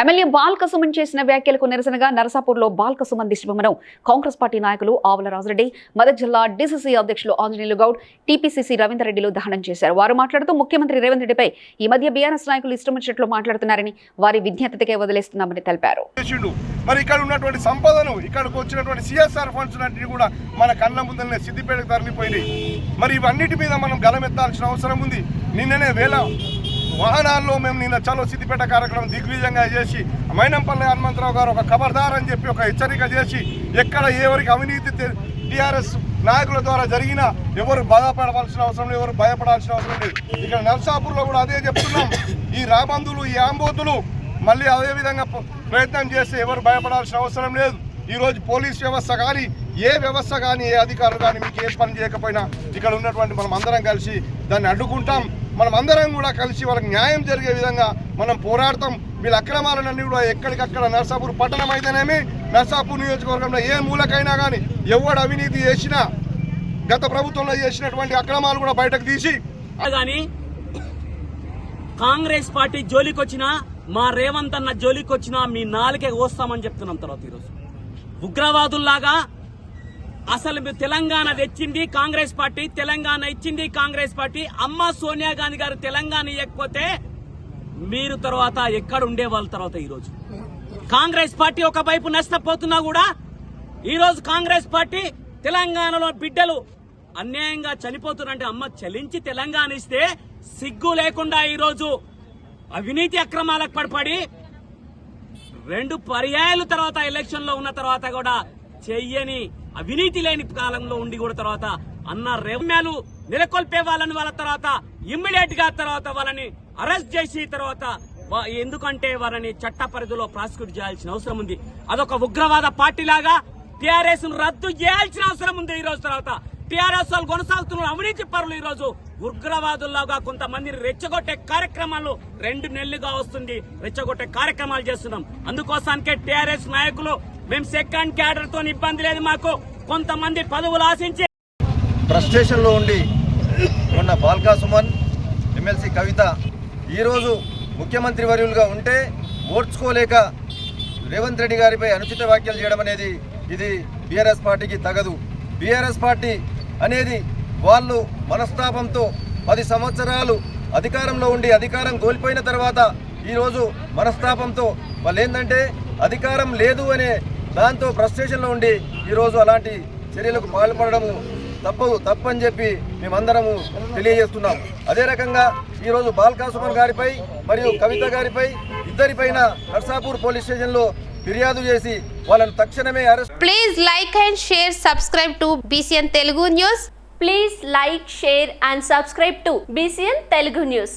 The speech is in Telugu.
ఎమ్మెల్యే బాల్క సుమన్ చేసిన వ్యాఖ్యలకు నిరసనగా నరసాపూర్లో బాల్క సుమన్ దిష్టిబొమ్మను కాంగ్రెస్ పార్టీ నాయకులు ఆవుల రాజరెడ్డి మెదక్ జిల్లా డీసీసీ అధ్యక్షులు ఆంజనేయులు గౌడ్ టీపీసీసీ రవీందర్ రెడ్డిలు దహనం చేశారు. వారు మాట్లాడుతూ ముఖ్యమంత్రి రేవంత్ రెడ్డిపై ఈ మధ్య బీఆర్ఎస్ నాయకులు ఇష్టం వచ్చినట్లు మాట్లాడుతున్నారని వారి విజ్ఞతకే వదిలేస్తున్నామని తెలిపారు. మరి ఇక్కడ ఉన్నటువంటి సంపదను ఇక్కడికి వచ్చినటువంటి సిఎస్ఆర్ ఫండ్స్ అన్నింటినీ కూడా మన కళ్ళ ముందరనే సిద్దిపేటకు తరలిపోయినాయి. మరి ఇవన్నిటి మీద మనం గలమెత్తాల్సిన అవసరం ఉంది. నిన్ననే వేల వాహనాల్లో మేము నిన్న చలో సిద్దిపేట కార్యక్రమం దిగ్విజయంగా చేసి మైనంపల్లి హనుమంతరావు గారు ఒక ఖబర్దార్ అని చెప్పి ఒక హెచ్చరిక చేసి ఎక్కడ ఎవరికి అవినీతి టీఆర్ఎస్ నాయకుల ద్వారా జరిగినా ఎవరు బాధపడవలసిన అవసరం లేదు ఎవరు భయపడాల్సిన అవసరం లేదు. ఇక్కడ నర్సాపూర్లో కూడా అదే చెప్తున్నాం. ఈ రాబందులు ఈ ఆంబోతులు మళ్ళీ అదే విధంగా ప్రయత్నం చేస్తే ఎవరు భయపడాల్సిన అవసరం లేదు. ఈరోజు పోలీస్ వ్యవస్థ కానీ ఏ వ్యవస్థ కానీ ఏ అధికారులు కానీ మీకు ఏ పని చేయకపోయినా ఇక్కడ ఉన్నటువంటి మనం అందరం కలిసి దాన్ని అడ్డుకుంటాం. మనం అందరం కూడా కలిసి వాళ్ళకి న్యాయం జరిగే విధంగా మనం పోరాడతాం. వీళ్ళ అక్రమాలన్నీ కూడా ఎక్కడికక్కడ నర్సాపూర్ పట్టణం అయితేనేమి నర్సాపూర్ నియోజకవర్గంలో ఏ మూలకైనా కానీ ఎవడు అవినీతి చేసినా గత ప్రభుత్వంలో చేసినటువంటి అక్రమాలు కూడా బయటకు తీసి కానీ కాంగ్రెస్ పార్టీ జోలికొచ్చినా మా రేవంత్ అన్న జోలికొచ్చినా మీ నాలుగే కోస్తామని చెప్తున్నాం తర్వాత ఈరోజు. ఉగ్రవాదుల్లాగా అసలు మీరు తెలంగాణ తెచ్చింది కాంగ్రెస్ పార్టీ తెలంగాణ ఇచ్చింది కాంగ్రెస్ పార్టీ. అమ్మ సోనియా గాంధీ గారు తెలంగాణ ఇవ్వకపోతే మీరు తర్వాత ఎక్కడ ఉండేవాళ్ళ తర్వాత ఈరోజు? కాంగ్రెస్ పార్టీ ఒకవైపు నష్టపోతున్నా కూడా ఈరోజు కాంగ్రెస్ పార్టీ తెలంగాణలో బిడ్డలు అన్యాయంగా చనిపోతున్నారంటే అమ్మ చలించి తెలంగాణ ఇస్తే సిగ్గు లేకుండా ఈరోజు అవినీతి అక్రమాలకు పడిపడి రెండు పర్యాయాలు తర్వాత ఎలక్షన్లో ఉన్న తర్వాత కూడా చెయ్యని అవినీతి లేని కాలంలో ఉండి కూడా తర్వాత అన్న రెమ్యాలు నెలకొల్పే వాళ్ళని వాళ్ళ తర్వాత ఇమ్మీడియట్గా తర్వాత వాళ్ళని అరెస్ట్ చేసి తర్వాత ఎందుకంటే వాళ్ళని చట్ట పరిధిలో ప్రాసిక్యూట్ చేయాల్సిన అవసరం ఉంది. అదొక ఉగ్రవాద పార్టీ లాగా టిఆర్ఎస్ రద్దు చేయాల్సిన అవసరం ఉంది ఈ రోజు తర్వాత. టిఆర్ఎస్ వాళ్ళు కొనసాగుతున్న అవినీతి పరులు ఈ రోజు ఉగ్రవాదుల్లాగా కొంతమందిని రెచ్చగొట్టే కార్యక్రమాలు రెండు నెలలుగా వస్తుంది. రెచ్చగొట్టే కార్యక్రమాలు చేస్తున్నాం. అందుకోసానికే టిఆర్ఎస్ నాయకులు మేము సెకండ్ క్యాడర్తో ఇబ్బంది లేదు మాకు. కొంతమంది పదవులు ఆశించి ఫ్రస్ట్రేషన్లో ఉండి ఉన్న బాల్కా సుమన్ ఎమ్మెల్సీ కవిత ఈరోజు ముఖ్యమంత్రి వర్యులుగా ఉంటే ఓడ్చుకోలేక రేవంత్ రెడ్డి గారిపై అనుచిత వ్యాఖ్యలు చేయడం అనేది ఇది బీఆర్ఎస్ పార్టీకి తగదు. బీఆర్ఎస్ పార్టీ అనేది వాళ్ళు మనస్తాపంతో పది సంవత్సరాలు అధికారంలో ఉండి అధికారం కోల్పోయిన తర్వాత ఈరోజు మనస్తాపంతో వాళ్ళు ఏంటంటే అధికారం లేదు అనే దాంతో ఫ్రస్ట్రేషన్లో ఉండి ఈరోజు అలాంటి చర్యలకు పాల్పడము తప్పదు తప్పని చెప్పి మేమందరము తెలియజేస్తున్నాం. అదే రకంగా ఈరోజు బాల్కా సుమన్ గారిపై మరియు కవిత గారిపై ఇద్దరిపైన నర్సాపూర్ పోలీస్ స్టేషన్లో ఫిర్యాదు చేసి వాళ్ళను తక్షణమే arrest please like and share subscribe to BCN Telugu news please like share and subscribe to BCN Telugu news